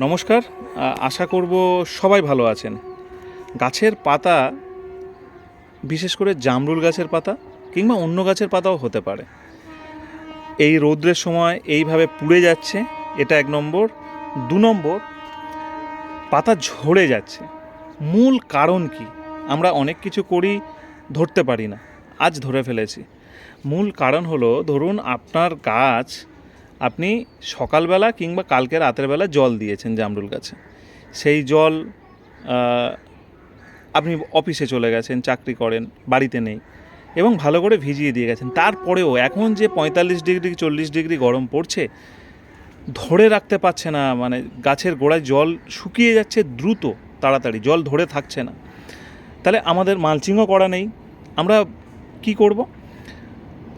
নমস্কার আশা করব সবাই ভালো আছেন। গাছের পাতা, বিশেষ করে জামরুল গাছের পাতা কিংবা অন্য গাছের পাতাও হতে পারে। এই রৌদ্রের সময় এইভাবে পুড়ে যাচ্ছে, এটা এক নম্বর। দু নম্বর, পাতা ঝরে যাচ্ছে। মূল কারণ কি? আমরা অনেক কিছু করি, ধরতে পারি না। আজ ধরে ফেলেছি। মূল কারণ হলো, ধরুন আপনার গাছ আপনি সকালবেলা কিংবা কালকে রাতের বেলা জল দিয়েছেন জামরুল গাছে। সেই জল আপনি অফিসে চলে গেছেন, চাকরি করেন, বাড়িতে নেই এবং ভালো করে ভিজিয়ে দিয়ে গেছেন। তারপরেও এখন যে পঁয়তাল্লিশ ডিগ্রি, চল্লিশ ডিগ্রি গরম পড়ছে, ধরে রাখতে পারছে না মানে গাছের গোড়ায় জল শুকিয়ে যাচ্ছে দ্রুত, তাড়াতাড়ি জল ধরে থাকছে না। তাহলে আমাদের মালচিংও করা নেই। আমরা কি করব?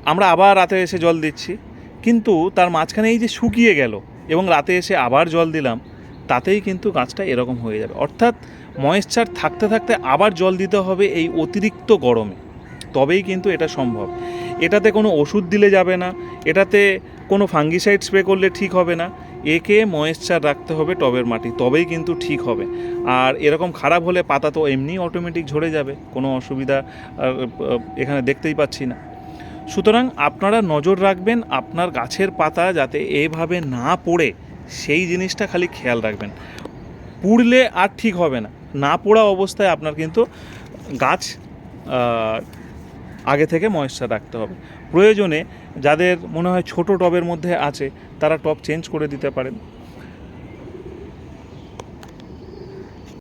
আমরা আবার রাতে এসে জল দিচ্ছি। কিন্তু তার মাঝখানে এই যে শুকিয়ে গেল এবং রাতে এসে আবার জল দিলাম, তাতেই কিন্তু গাছটা এরকম হয়ে যাবে। অর্থাৎ ময়েশ্চার থাকতে থাকতে আবার জল দিতে হবে এই অতিরিক্ত গরমে। তবেই কিন্তু এটা সম্ভব। এটাতে কোনো ওষুধ দিলে যাবে না, এটাতে কোনো ফাঙ্গিসাইড স্প্রে করলে ঠিক হবে না। একে ময়েশ্চার রাখতে হবে টবের মাটি, তবেই কিন্তু ঠিক হবে। আর এরকম খারাপ হলে পাতা তো এমনি অটোমেটিক ঝরে যাবে, কোনো অসুবিধা এখানে দেখতেই পাচ্ছি না। সুতরাং আপনারা নজর রাখবেন আপনার গাছের পাতা যাতে এভাবে না পড়ে, সেই জিনিসটা খালি খেয়াল রাখবেন। পুড়লে আর ঠিক হবে না। না পোড়া অবস্থায় আপনার কিন্তু গাছ আগে থেকে ময়েশ্চার রাখতে হবে। প্রয়োজনে যাদের মনে হয় ছোট টবের মধ্যে আছে, তারা টব চেঞ্জ করে দিতে পারেন।